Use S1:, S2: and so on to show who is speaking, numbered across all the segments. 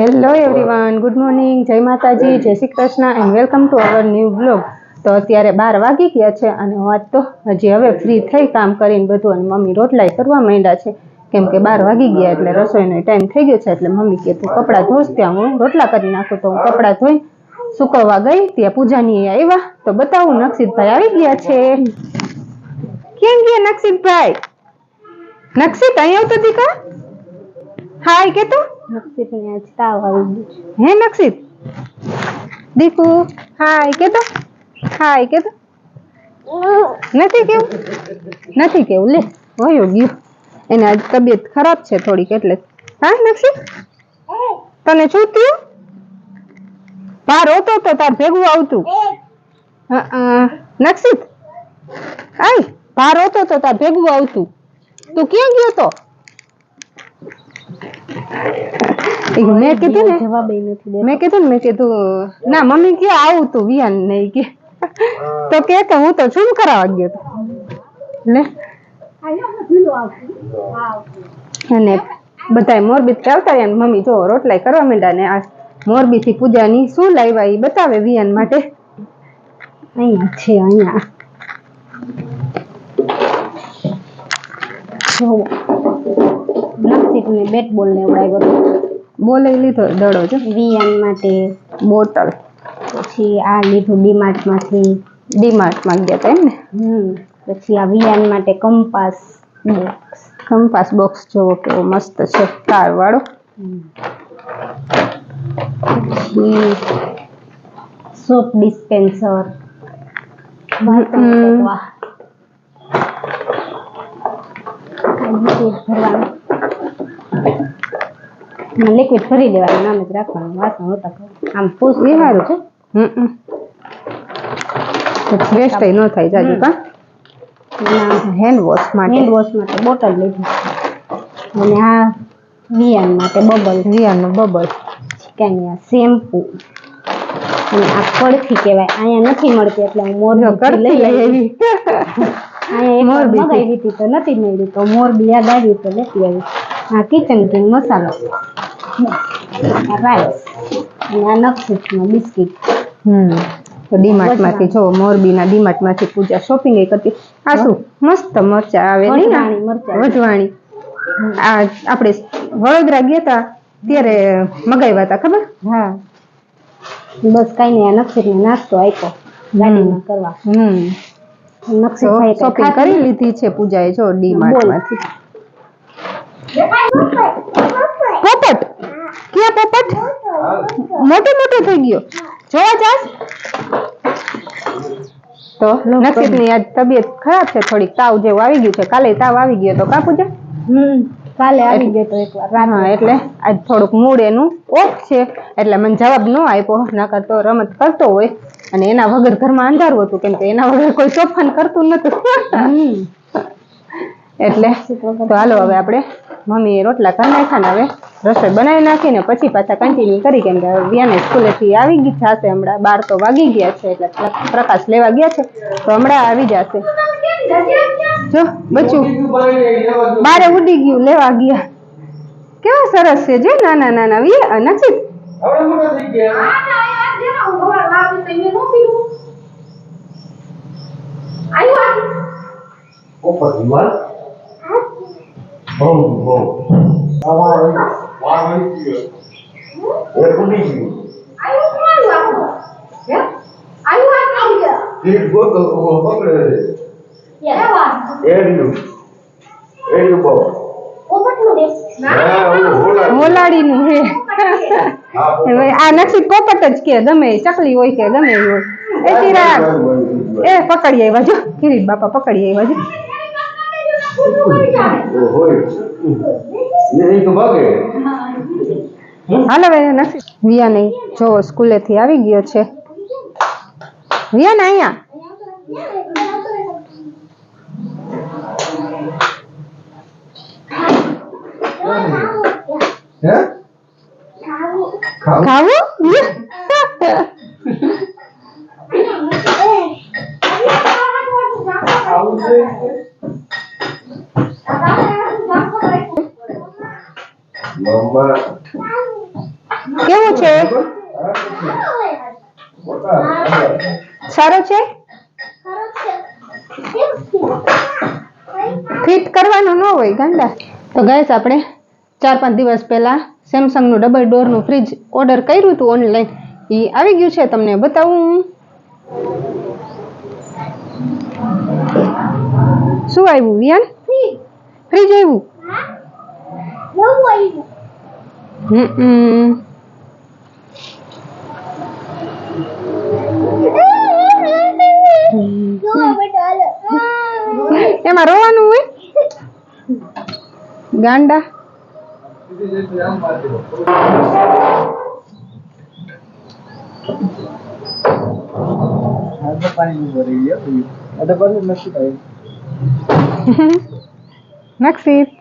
S1: Hello everyone good morning Jai Mataji Jai Shri Krishna and welcome to our new blog તો અત્યારે બાર વાગી ગયા છે અને આજ તો હજી હવે ફ્રી થઈ કામ કરીને બધું અને મમ્મી રોટલાય કરવા માંડ્યા છે. કેમ કે બાર વાગી ગયા એટલે રસોઈનો ટાઈમ થઈ ગયો છે એટલે મમ્મી કે તું કપડાં ધોસ ત્યાં હું રોટલા કરી નાખું. તો હું કપડાં ધોઈને સુકવવા ગઈ ત્યાં પૂજાની આવ્યા તો બતાવું નક્ષિતભાઈ આવી ગયા છે. કેમ ગયા નક્ષિતભાઈ નક્ષિત અહીં આવતો દીકા? હાય કે તું
S2: નક્ષત્રને આજ તાવ આવી ગયો
S1: હે નક્ષિત દીકુ હાય કે તો હાય કે તો નથી કેવું? નથી કેવું લે વયો ગયું. એને આજ તબિયત ખરાબ છે થોડીક એટલે. હા નક્ષિત તને શું થયું ભાર હોતો તો તાર ભેગું આવતું. નક્ષિત આય બહાર હોતો તો તાર ભેગું આવતું. તું ક્યાં ગયો તો? મેં કીધું ને
S2: જવાબ નથી
S1: મેં કીધું ને મેં કીધું ના મમ્મી કે આવું તું વિયાન નહીં કે તો કે કે હું તો છું કરાવવા ગયો તો. લે. અને બધાય મોરબી આવતા રહ્યા મમ્મી જો રોટલાય કરવા માંડ્યા ને આ મોરબી થી પૂજાની શું લાવ્યા એ બતાવે વિયાન માટે.
S2: અહીંયા છે અહીંયા. નક્ષત્રને બેટ બોલ લેવડાવ્યો હતો.
S1: બોલે લીધો દડો જો
S2: વિયાન માટે
S1: બોટલ.
S2: પછી આ લીધું
S1: ડીમાર્ટમાંથી. ડીમાર્ટમાં ગયા હતા એમ ને?
S2: હમ પછી આ વિયાન માટે કંપાસ બોક્સ
S1: કંપાસ બોક્સ જોવો કેવો મસ્ત છે તાર વાળો.
S2: પછી સોપ ડિસ્પેન્સર વાહ
S1: હમ.
S2: મૂકવા. લિક્વિડ ભરી દેવાનું નામ જ રાખવાનું વાસણ હોતા આમ પૂછ
S1: એ સારું છે. હમ વેસ્ટ ન થાય જાજુ કા હેન્ડ વોશ માટે.
S2: હેન્ડ વોશ માટે બોટલ લીધી. અને આ વિયાન માટે બબલ
S1: રિયાનો બબલ
S2: કાંઈ શેમ્પુ અને આ કડથી કહેવાય. અહીંયા નથી મળતી એટલે હું મોરબી
S1: લઈ આવી.
S2: અહીંયા
S1: મોરબી
S2: મગાવી હતી તો નથી મળી તો મોરબી યાદ આવી તો લેતી આવી. આ કિચન કિંગ મસાલો રાઈસ અને આ નક્ષત્રનો બિસ્કિટ
S1: હમ તો ડીમાર્ટમાંથી જો મોરબીના ડીમાર્ટમાંથી પૂજા શોપિંગ એ કરતી આ શું મસ્ત મરચા આવે
S2: વઢવાણી
S1: આ આપણે વડોદરા ગયા તા ત્યારે મગાવ્યા હતા ખબર
S2: હા બસ કઈ નહીં આ નક્ષત્રને નાસ્તો આપ્યો ગાડીમાં કરવા
S1: હમ
S2: નક્ષત્ર
S1: શોપિંગ કરી લીધી છે પૂજાએ જો ડીમાર્ટમાંથી પોપટ? ક્યાં પોપટ? મોટો મોટો થઈ ગયો. જોવા જાસ તો નસીબની આજ તબિયત ખરાબ છે થોડીક તાવ જેવું આવી ગયું છે. કાલે તાવ આવી ગયો તો કા પૂજા
S2: હમ કાલે આવી ગયો તો એકવાર
S1: હા એટલે આજ થોડુંક મૂડ એનું ઓફ છે. એટલે મને જવાબ ન આપ્યો. નકર તો રમત કરતો હોય. અને એના વગર ઘરમાં અંધારું હતું કેમ કે એના વગર કોઈ તોફાન કરતું નતું. એટલે તો હાલો હવે આપણે મમ્મી રોટલા કરી નાખ્યા ને હવે રસોઈ બનાવી નાખીને પછી પાછા કન્ટિન્યુ કરી કેમ કે વ્યાને સ્કૂલેથી આવી ગઈ જશે હમણાં બાર તો વાગી ગયા છે એટલે પ્રકાશ લેવા ગયા છે તો હમણાં આવી જશે. જો બચ્યું બારે ઉડી ગયું લેવા ગયા. કેવા સરસ છે જો નાના નાના વિયા નથી
S3: Opa, igual? Bom, bom. Água aí, tio. É bonitinho. Ele botou o roupa grande. Ele. Ele bom. É, o rola.
S1: મોલાડીનું હે
S3: Ah,
S1: હવે આ નસીબ પોપટ જ કે ગમે ચકલી હોય કે ગમે હોય એ ચિરાગ એ પકડી આવ્યા જો કિરીટ બાપા પકડી આવ્યા જો
S3: Oi. E aí, tu vai
S1: હાલો હવે નથી. વિયા નહીં. જો સ્કૂલેથી આવી ગયો છે. વિયા ને અહીંયા. ખાવું?
S3: ખાવું?
S1: કેવું છે સારો છે ફિટ કરવાનું ન હોય ગાંડા. તો ગાઈસ આપણે ચાર પાંચ દિવસ પહેલા સેમસંગનું ડબલ ડોરનું ફ્રીજ ઓર્ડર કર્યું હતું ઓનલાઈન એ આવી ગયું છે તમને બતાવું. શું આવ્યું વિયાન? ફ્રીજ આવ્યું? એમાં રોવાનું હોય? ગાંડા. નક્ષી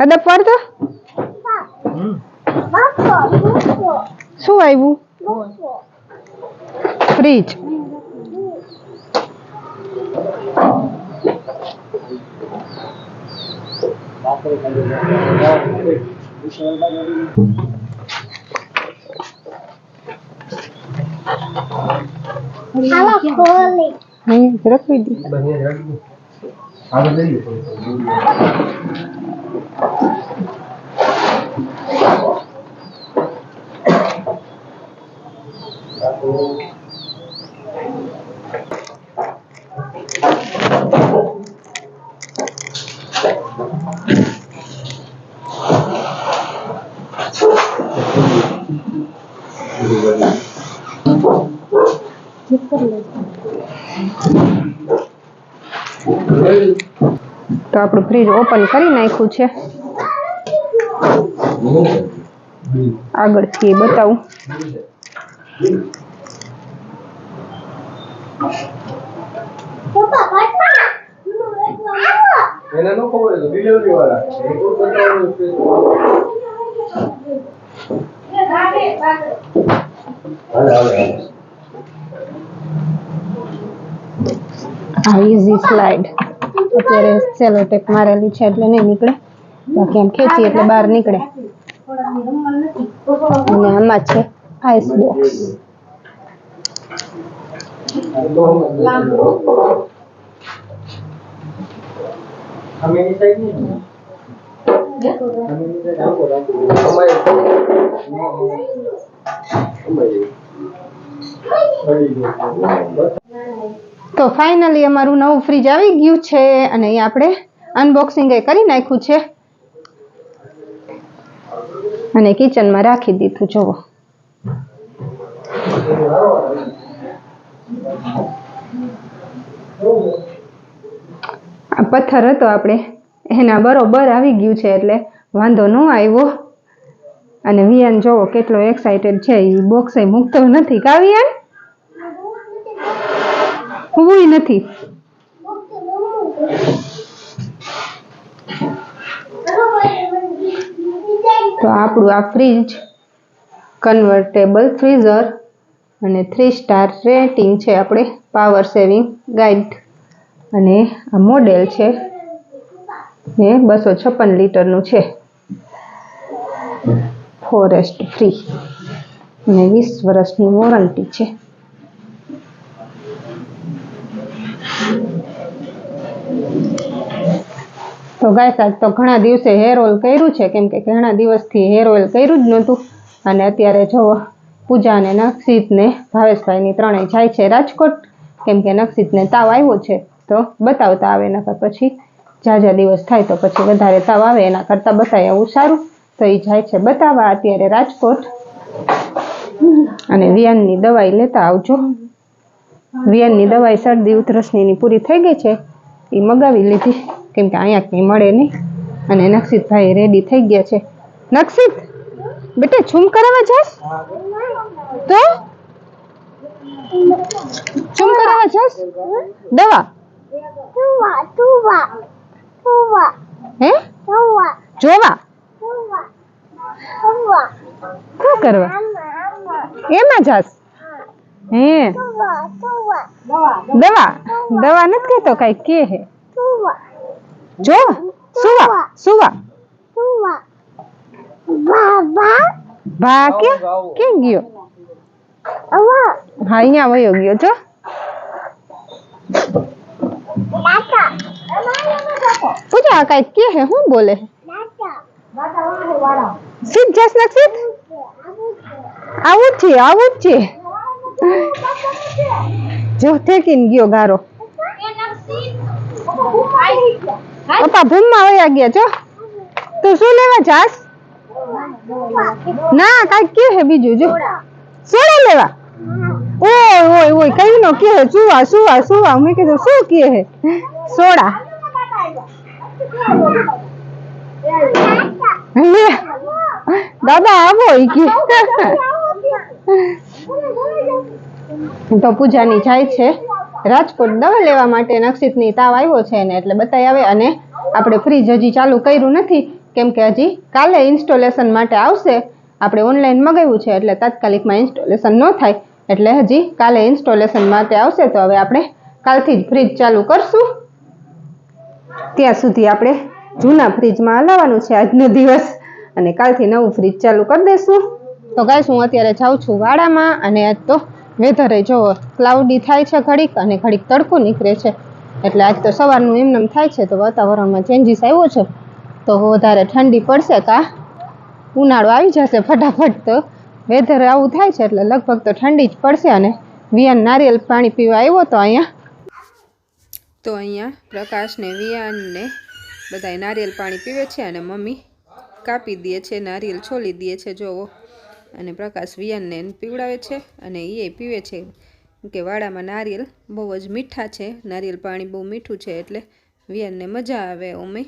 S1: અદબ પડતો શું આવ્યું ફ્રીજ અહીં રખવી દી તો આપણું ફ્રીજ ઓપન કરી નાખ્યું છે. આગળથી બતાવું.
S3: એને નો ખબર હતું ડિલિવરી વાળા એ તો બતાવવાનું છે.
S1: આ ઇઝી સ્લાઇડ અત્યારે સેલો મારેલી છે એટલે નહીં નીકળે. બાકી આમ ખેંચી એટલે બહાર નીકળે. અને આમાં છે આઈસ બોક્સ તો ફાઇનલી અમારું નવું ફ્રીજ આવી ગયું છે અને એ આપણે અનબોક્સિંગ એ કરી નાખ્યું છે. અને કિચનમાં રાખી દીધું જોવો પથ્થર હતો આપણે. એના બરોબર આવી ગયું છે એટલે વાંધો ન આવ્યો. અને વિયાન જોવો કેટલો એક્સાઇટેડ છે એ બોક્સ મૂકતો નથી. કા વિયાન? હું નથી. તો આપણું આ ફ્રીજ કન્વર્ટેબલ ફ્રીઝર અને થ્રી સ્ટાર રેટિંગ છે આપણે પાવર સેવિંગ ગાઈડ અને આ મોડેલ છે એ બસો છપ્પન લીટરનું છે. ફોરેસ્ટ ફ્રી અને વીસ વર્ષની વોરંટી છે. તો ગાય સાહેબ તો ઘણા દિવસે હેર ઓઇલ કર્યું છે, કેમ કે ઘણા દિવસથી હેર ઓઇલ કર્યું જ નહોતું. અને અત્યારે જો પૂજા અને નક્ષિત ને ભાવેશભાઈની ત્રણેય જાય છે રાજકોટ. કેમ કે નક્ષિતને તાવ આવ્યો છે, તો બતાવતા આવે, નકર પછી ઝાઝા દિવસ થાય તો પછી વધારે તાવ આવે, એના કરતાં બતાય એવું સારું. તો એ જાય છે બતાવવા અત્યારે રાજકોટ. અને વિયાનની દવાઈ લેતા આવજો. વિયાનની દવાઈ શરદી ઉધરસની પૂરી થઈ ગઈ છે એ મગાવી લીધી. કેમ કે અહીંયા કંઈ મળે નહીં. અને નક્ષિતભાઈ રેડી થઈ ગયા છે. નક્ષિત બેટા છૂમ કરાવવા જાસ તો છૂમ કરાવવા જાસ દવા હે જોવા શું કરવા એમાં જાસ હે દવા દવા નથી કહેતો કઈ કે હે જો સુવા સુવા ભા ક્યાં ક્યાં ગયો હા અહીંયા વયો ગયો જો પૂજા કઈ કે હે શું બોલે સીધ જસ નક સીધ આવું જ છે આવું જ છે જો ઠેકીને ગયો ગારો પપ્પા ભૂમમાં વયા ગયા જો તું શું લેવા જાસ ના, કાઈ કે હે બીજું, જો. સોડા લેવા? ઓય ઓય ઓય, કઈ નો કે હે. સુવા સુવા સુવા મેં કીધું, શું કે હે? સોડા. દાદા, આવો, ઈ કે. તો પૂજાની જાય છે. રાજકોટ દવા લેવા માટે નક્ષિતની તાવ આવ્યો છે ને, એટલે બતાવી આવે અને આપણે ફ્રીજ હજી ચાલુ કર્યું નથી. કેમ કે હજી કાલે ઇન્સ્ટોલેશન માટે આવશે. આપણે ઓનલાઈન મગાવ્યું છે એટલે તાત્કાલિકમાં ઇન્સ્ટોલેશન ન થાય. એટલે હજી કાલે ઇન્સ્ટોલેશન માટે આવશે તો હવે આપણે કાલથી જ ફ્રીજ ચાલુ કરશું. ત્યાં સુધી આપણે જૂના ફ્રીજમાં હલાવવાનું છે આજનો દિવસ. અને કાલથી નવું ફ્રીજ ચાલુ કરી દઈશું. તો ગાઈસ હું અત્યારે જાઉં છું વાડામાં અને આજ તો વેધરે જો ક્લાઉડી થાય છે ઘડીક અને ઘડીક તડકો નીકળે છે. એટલે આજ તો સવારનું એમનેમ થાય છે તો વાતાવરણમાં ચેન્જીસ આવ્યો છે. તો વધારે ઠંડી પડશે કા? ઉનાળો આવી જશે ફટાફટ તો. વેધર આવું થાય છે એટલે લગભગ તો ઠંડી જ પડશે અને વિયાન નારિયેલ પાણી પીવા આવ્યો તો અહીંયા. તો અહીંયા પ્રકાશને વિયાનને બધા નારિયેલ પાણી પીવે છે અને મમ્મી કાપી દે છે, નારિયેલ છોલી દે છે, જોવો. અને પ્રકાશ વિયાનને પીવડાવે છે અને એ પીવે છે. કે વાડામાં નારિયેલ બહુ જ મીઠા છે, નારિયેલ પાણી બહુ મીઠું છે એટલે વિયાનને મજા આવે અમે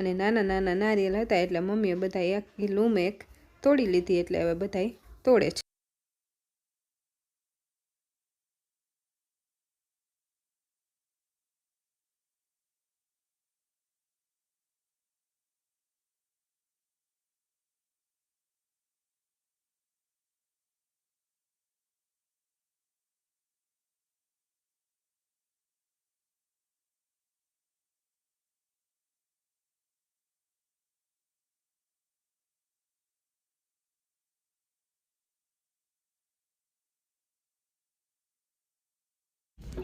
S1: અને નાના નાના નારિયેલ હતા એટલે મમ્મીએ બધા એક લૂમ એક તોડી લીધી એટલે હવે બધાય તોડે છે.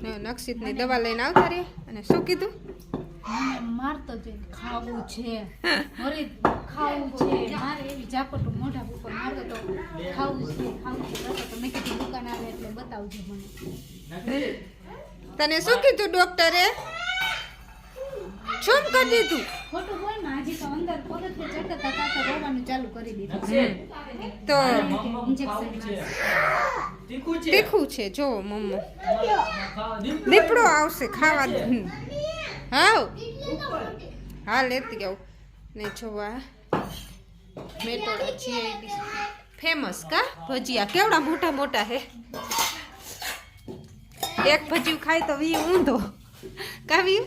S1: નક્ષિતની દવા લઈને આવતા રે અને શું કીધું?
S4: મારતો છે ખાવું છે. વળી ખાવું છે. મારે એવી ઝાપટ મોઢા ઉપર મારતો તો ખાવું છે ખાવું છે. કરતો તો મેં કીધું દુકાન આવે એટલે બતાવજો મને.
S1: તને શું કીધું ડોક્ટરે? શું કરી દીધું?
S4: ખોટું હોય ને હજી તો અંદર પગથિયે ચડતા હતા તો રોવાનું ચાલુ કરી દીધું.
S1: તો
S4: ઇન્જેક્શન
S1: તીખું છે? જો મમ્મો. દીપડો આવશે ખાવા. હાવ હા લેતી જાઉં. ને જોવા. મેટોડા જીઆઈડી ફેમસ કા? ભજીયા. કેવડા મોટા મોટા હે? એક ભજીયું ખાય તો વી ઊંધો. કાવી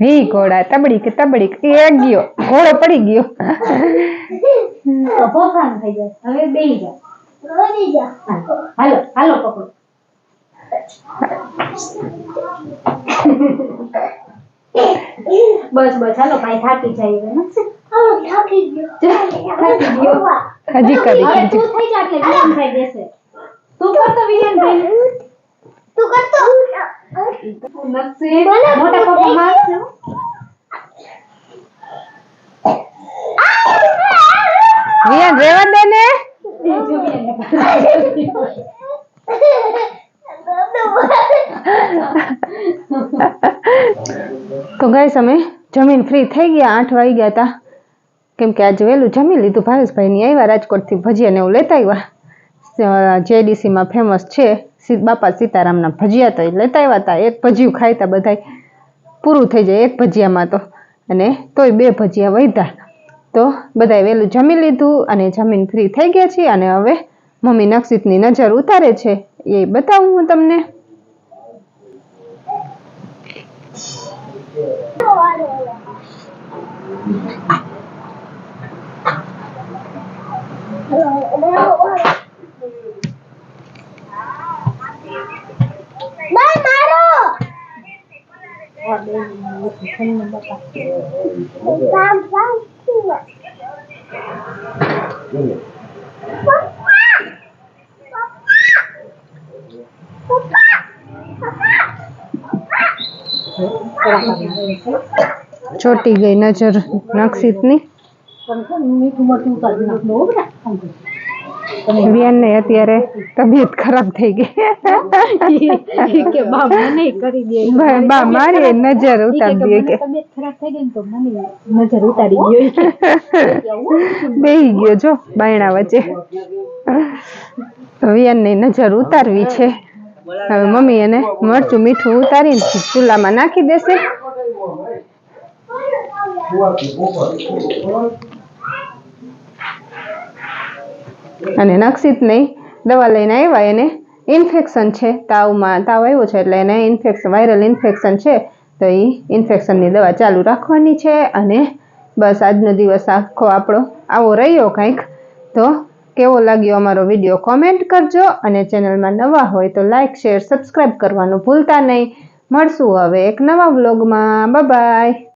S1: વી ઘોડા તબડીક તબડીક એ ગયો ઘોડો પડી ગયો.
S2: ભોખાન થઈ જાય હવે બેહી જા હાલો હાલો પકડો. બસ બસ હાલો ભાઈ થાકી જાય હવે નથી થાકી ગયો.
S1: હજી કરી
S2: તું થઈ જા એટલે વિરામ થઈ જશે તું કરતો વિરામ ભાઈ તું
S1: ગાઈસ અમે જમીન ફ્રી થઈ ગયા, આઠ વાગી ગયા હતા કેમ કે આજે વહેલું જમી લીધું ભાવેશભાઈની આવ્યા રાજકોટથી ભજીયા ને એવું લેતા આવ્યા જેડીસીમાં ફેમસ છે બાપા સીતારામના ભજીયા તો લેતા આવ્યા હતા. એક ભજીયું ખાઈતા બધાય. પૂરું થઈ જાય એક ભજીયામાં તો. અને તોય બે ભજીયા વધ્યા તો બધાએ વહેલું જમી લીધું અને જમીન ફ્રી થઈ ગયા છીએ અને હવે મમ્મી નક્ષિતની નજર ઉતારે છે. એ બતાવું હું તમને.
S2: ઘરનું બાપા
S1: ચોટી ગઈ નજર નક્ષિતની
S2: મીઠું મોટું કરી નાખવું હો બેટા
S1: ને અત્યારે તબિયત ખરાબ થઈ ગઈ.
S2: કે બા મને કરી દે.
S1: બા મારી નજર ઉતારી દે કે.
S2: તબિયત ખરાબ થઈ ગઈ તો મને નજર ઉતારી ગયો
S1: બેહી ગયો જો બાયણા વચ્ચે. વિયનની નજર ઉતારવી છે. હવે મમ્મી એને મરચું મીઠું ઉતારીને ચૂલામાં નાખી દેશે. અને નક્ષિત નહીં. દવા લઈને આવ્યા એને. ઇન્ફેક્શન છે. તાવમાં તાવ આવ્યો છે એટલે એને ઇન્ફેક્શન વાયરલ ઇન્ફેક્શન છે. તો એ ઇન્ફેક્શનની દવા ચાલુ રાખવાની છે અને બસ આજનો દિવસ આખો આપણો આવો રહ્યો કંઈક. તો કેવો લાગ્યો અમારો વીડિયો કોમેન્ટ કરજો અને ચેનલમાં નવા હોય તો લાઇક શેર સબસ્ક્રાઈબ કરવાનું ભૂલતા નહીં. મળશું હવે એક નવા વ્લોગમાં બાય